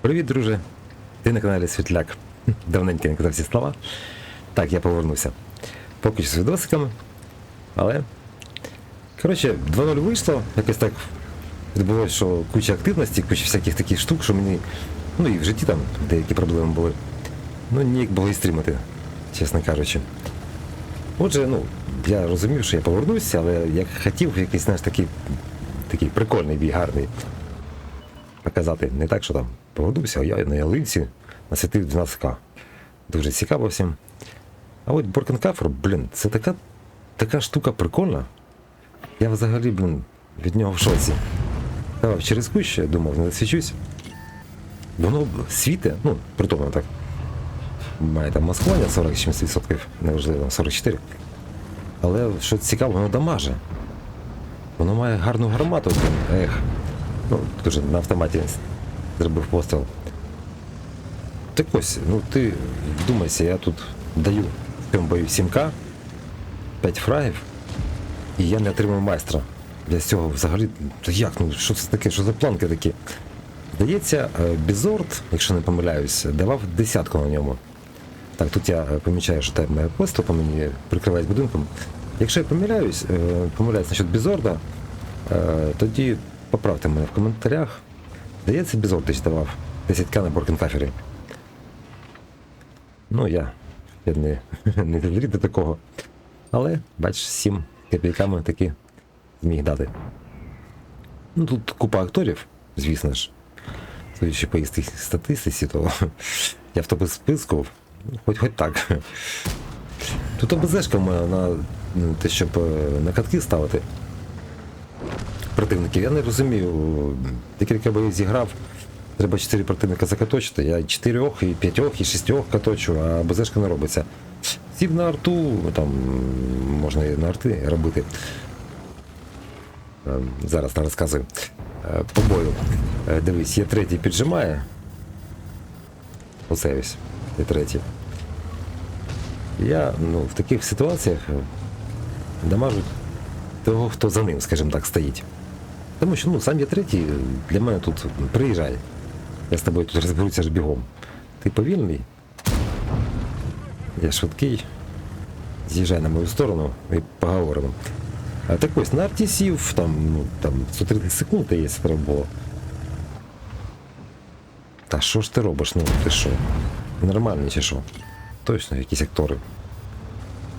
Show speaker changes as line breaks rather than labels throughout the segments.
Привіт, друже. Ти на каналі Світляк. Давненько не казав ці слова. Так, я повернувся. Поки що з відосиками. Але. Коротше, 2.0 вийшло. Якось так відбулося, що куча активності, куча всяких таких штук, що мені. Ну і в житті там деякі проблеми були. Ну, ніяк було і стрімати, чесно кажучи. Отже, ну, я розумів, що я повернуся, але я хотів якийсь, знаєш, такий, такий прикольний бій, гарний показати. Не так, що там повернувся, а я на ялинці насвятив 12к. Дуже цікаво всім. А от Боркенкафер, блін, це така, така штука прикольна. Я взагалі, блін, від нього в шоці. Давай через кущ, я думав, не засвічусь. Воно світе, ну, при тому так. Має там маскування 46%, неважливо, 44. Але що цікаво, воно дамаже. Воно має гарну гармату, ех. Ну, дуже на автоматі зробив постріл. Так ось, ну ти вдумайся, я тут даю в цьому бою 7К, 5 фрагів, і я не отримав майстра. Я з цього взагалі. Як? Ну що це таке? Що за планки такі? Здається, е, Бізорд, якщо не помиляюсь, давав десятку на ньому. Так, тут я е, помічаю, що там моє постріл по мені прикривають будинком. Якщо я помиляюсь, е, помиляюсь насчет Бізорда, е, тоді поправте мене в коментарях. Здається, Бізорд десь давав 10к на Боркенкафері. Ну, я, я не, не довірю до такого. Але, бачиш, 7 копійками таки зміг дати. Ну, тут купа акторів, звісно ж. Судячи по їх статистиці, то я в тобі списку, хоч хоч так. Тут ОБЗшка моя на ну, те, щоб е, на катки ставити противників. Я не розумію. Декілька боїв зіграв. Треба 4 противника закаточити. Я 4, і 5, і 6 каточу, а БЗшка не робиться. Сів на арту, там можна і на арти робити. Е, Зараз не розказую. Е, По бою. Е, Дивись, є третій піджимає. Оце ось. Є третій. Я ну, в таких ситуаціях е, дамажу того, хто за ним, скажімо так, стоїть. Тому що ну, сам я третій, для мене тут приїжджай. Я з тобою тут розберуся ж бігом. Ти повільний. Я швидкий. З'їжджай на мою сторону і поговоримо. А так ось на арті там, ну, там 130 секунд, якщо треба. Та що ж ти робиш? Ну ти що? Нормальний чи що? Точно якісь актори.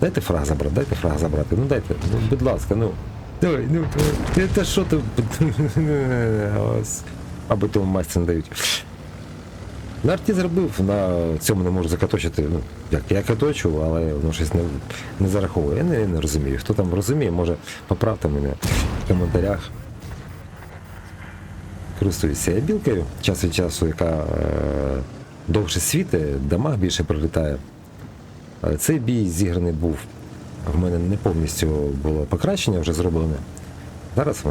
Дайте фраг забрати, дайте фраг забрати. Ну дайте, ну будь ласка, ну. Давай, ну ти. Ось. Аби тому майстер не дають. На арті зробив, на цьому не можу закаточити. Ну, як я каточу, але воно щось не, не зараховує. Я не, не розумію. Хто там розуміє, може поправте мене в коментарях. Користуюся я білкою час від часу, яка е, довше світить, дамаг більше прилітає. Е, Цей бій зіграний був. В мене не повністю було покращення вже зроблене. Зараз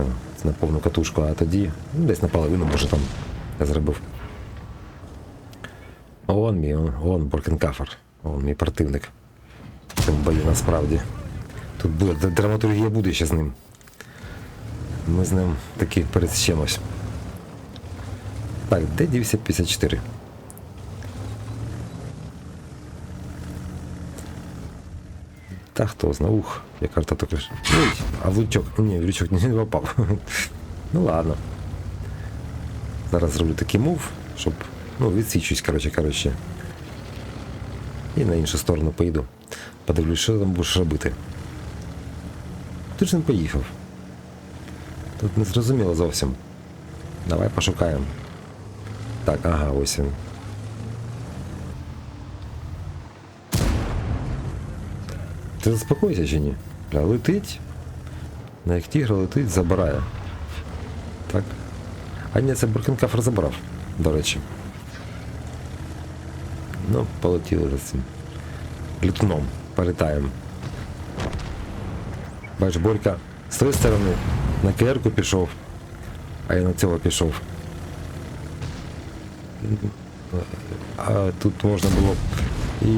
на повну катушку, а тоді ну, десь наполовину, може там я зробив. Он мій, он, он Боркенкафер. Он мій противник. Цьому бою насправді. Тут буде драматургія буде ще з ним. Ми з ним таки пересічемось. Так, де дівся 54? Та хто зна, ух, я карта тільки ж. А в лючок. Ні, в лючок не попав. ну ладно. Зараз зроблю такий мув, щоб. Ну, відсвічусь, коротше, коротше. І на іншу сторону поїду. Подивлюсь, що там будеш робити. Ти ж не поїхав. Тут не зрозуміло зовсім. Давай пошукаємо. Так, ага, ось він. Ти заспокойся чи ні? Бля, летить. На як тігра летить, забирає. Так. А ні, це Буркенкафер забрав, до речі. Ну, полетіли за цим. Літуном. Політаємо. Бач, Борька з тої сторони на КР-ку пішов, а я на цього пішов. А тут можна було і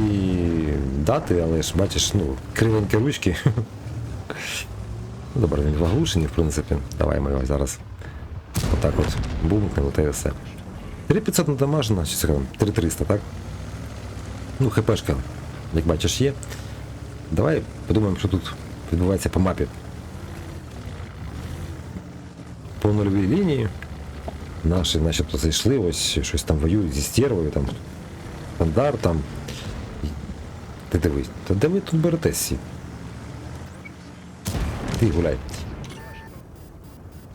дати, але ж бачиш, ну, кривенькі ручки. Добре, він в оглушенні, в принципі. Давай ми його зараз отак от бумкнемо, та й все. 3500 надамажена, чи це 3300, так? Ну, хпшка, як бачиш, є. Давай подумаємо, що тут відбувається по мапі. По нульовій лінії. Наші начебто зайшли, ось щось там воюють зі стервою, там стандарт там. Ти дивись, та де ви тут беретесь? Ти гуляй.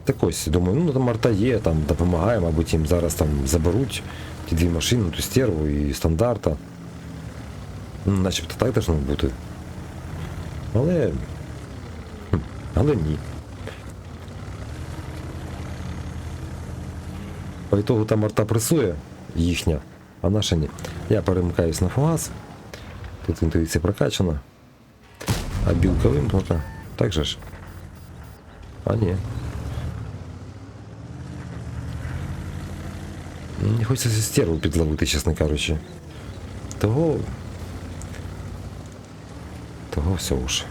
Так ось, думаю, ну там арта є, там допомагає, мабуть, їм зараз там заберуть ті дві машини, ту стерву і стандарта. Ну, начебто так должно бути. Але. Але ні. По ітогу там арта пресує їхня, а наша ні. Я перемикаюсь на фугас. Тут інтуїція прокачана. А білка вимкнута. Так же ж? А ні. Не хочеться стерву підловити, чесно кажучи. Того. Того все уж.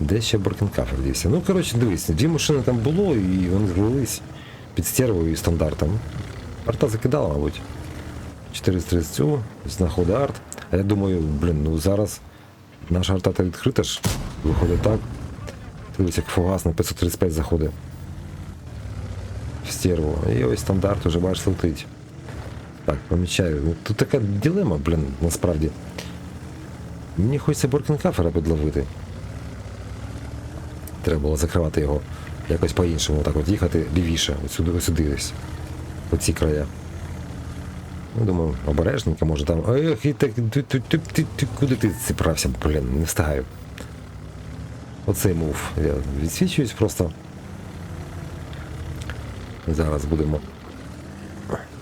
Де ще Боркенкафер дівся? Ну, коротше, дивись, дві машини там було, і вони злились під стервою і стандартом. Арта закидала, мабуть. 430 цю, знаходить арт. А я думаю, блін, ну зараз наша арта відкрита ж. Виходить так. Дивись, як фугас на 535 заходить. В стерву. І ось стандарт уже бачиш летить. Так, помічаю. Ну, Тут така дилема, блін, насправді. Мені хочеться Боркенкафера підловити. Треба було закривати його якось по-іншому, так от їхати лівіше, от сюди, ось сюди десь. Оці края. Ну, думаю, обережненько, може там. Ех, і так куди ти зібрався, блін, не встигаю. Оцей мув. Я відсвічуюсь просто. Зараз будемо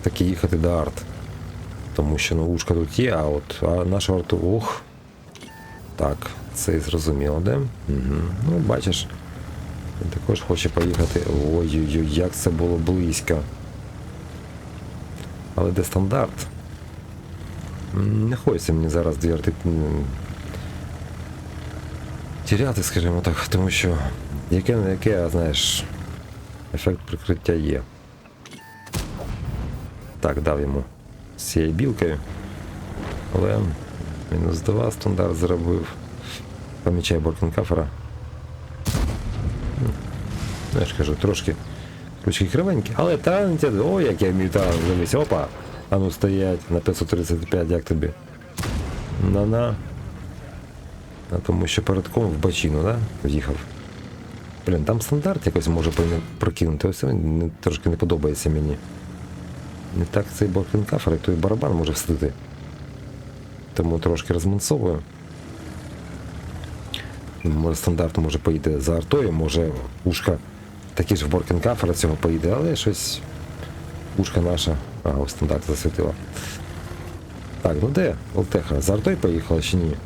таки їхати до арт. Тому що ну, ушка тут є, а от а наша арту. Ох. Так, це зрозуміло, де? Угу. Ну, бачиш. Він також хоче поїхати. Ой-ой-ой, як це було близько. Але де стандарт? Не хочеться мені зараз дві арти... Тіряти, скажімо так, тому що яке не яке, а знаєш, ефект прикриття є. Так, дав йому з цією білкою. Але мінус 2 стандарт зробив. Помічає Боркенкафера. Ну, я ж кажу, трошки ручки кривенькі, але таланті, ой, як я вмію талант дивись, опа! А ну стоять на 535, як тобі? На-на. А тому що передком в бочину, да? В'їхав. Блін, там стандарт якось може прокинути. Ось він трошки не подобається мені. Не так цей Боркенкафер, як той барабан може встати. Тому трошки розмансовую. Може стандарт може поїде за артою, може ушка такі ж в Боркенкафера цього поїде, але щось ушка наша. Ага, стандарт засвітила. Так, ну де Олтеха? За артою поїхала чи ні?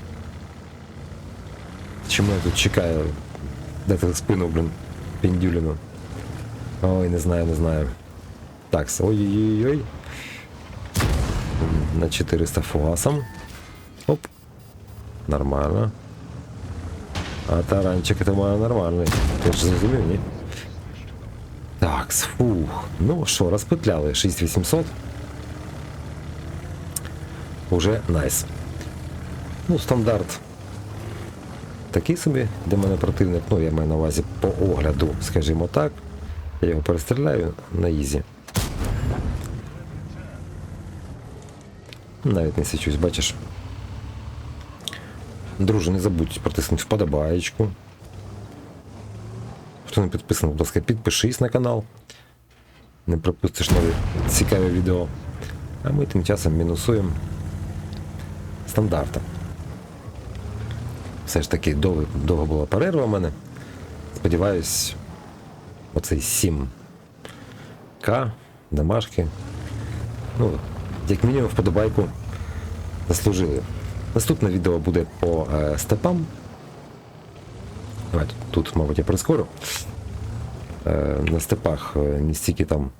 Чому я тут чекаю? Дати спину, блін, піндюліну. Ой, не знаю, не знаю. Так, ой-ой-ой. На 400 фугасом. Оп. Нормально. А таранчик это має нормальний. Ти ж зрозумів, ні? Так, фух. Ну що, розпетляли 6800. Уже найс. Ну, стандарт. Такий собі, де мене противник, ну я маю на увазі по огляду, скажімо так. Я його перестріляю на ізі. Навіть не січусь, бачиш. Друже, не забудь протиснути вподобаєчку. Хто не підписаний, будь ласка, підпишись на канал. Не пропустиш нові цікаві відео. А ми тим часом мінусуємо стандарта. Все ж таки довго, довго була перерва в мене. Сподіваюсь, оцей 7К, домашки. Ну, як мінімум вподобайку заслужили. Наступне відео буде по е, степам. Давай тут, мабуть, я прискорю. Е, на степах е, не стільки там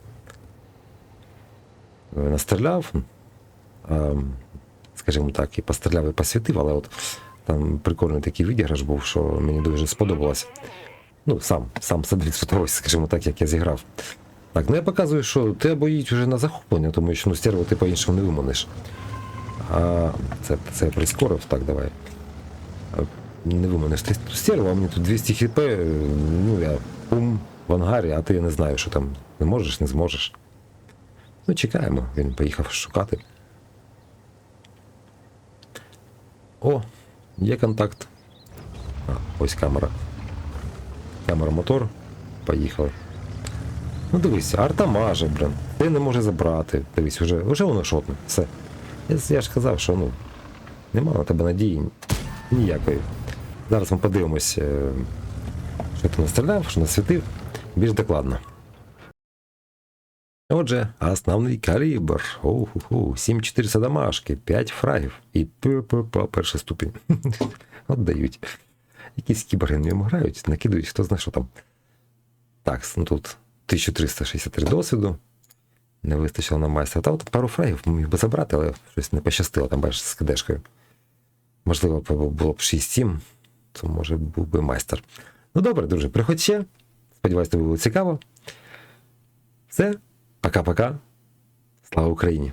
е, настріляв, е, скажімо так, і постріляв, і посвітив, але от там прикольний такий відіграш був, що мені дуже сподобалось. Ну, сам, сам себе відсфотографувався, скажімо так, як я зіграв. Так, ну я показую, що ти або їдь вже на захоплення, тому що ну, стерву ти по-іншому не виманиш. А це, це прискорив, так, давай. Не. Ти стерва, а мені тут 200 хп, е, ну я ум в ангарі, а ти не знаю, що там. Не можеш, не зможеш. Ну, чекаємо, він поїхав шукати. О, є контакт. А, ось камера. Камера мотор. Поїхали. Ну дивись, арта маже, блин. Ти не може забрати. Дивись, вже, вже воно шотне. Все. Я, я ж казав, що ну. Нема на тебе надії ніякої. Зараз ми подивимось, що ти настріляв, що насвітив. Більш докладно. Отже, основний калібр. Оу-ху-ху, 7400 дамашки, 5 фрагів і ППП перший ступінь. От дають. Якісь кіберги ньому грають, накидують, хто знає, що там. Так, ну тут 1363 досвіду. Не вистачило на майстра. Та от пару фрагів міг би забрати, але щось не пощастило, там бачиш з кидешкою. Можливо, було б 6-7, то може був би майстер. Ну добре, друже, приходь ще. Сподіваюсь, тобі було цікаво. Все, пока-пока. Слава Україні!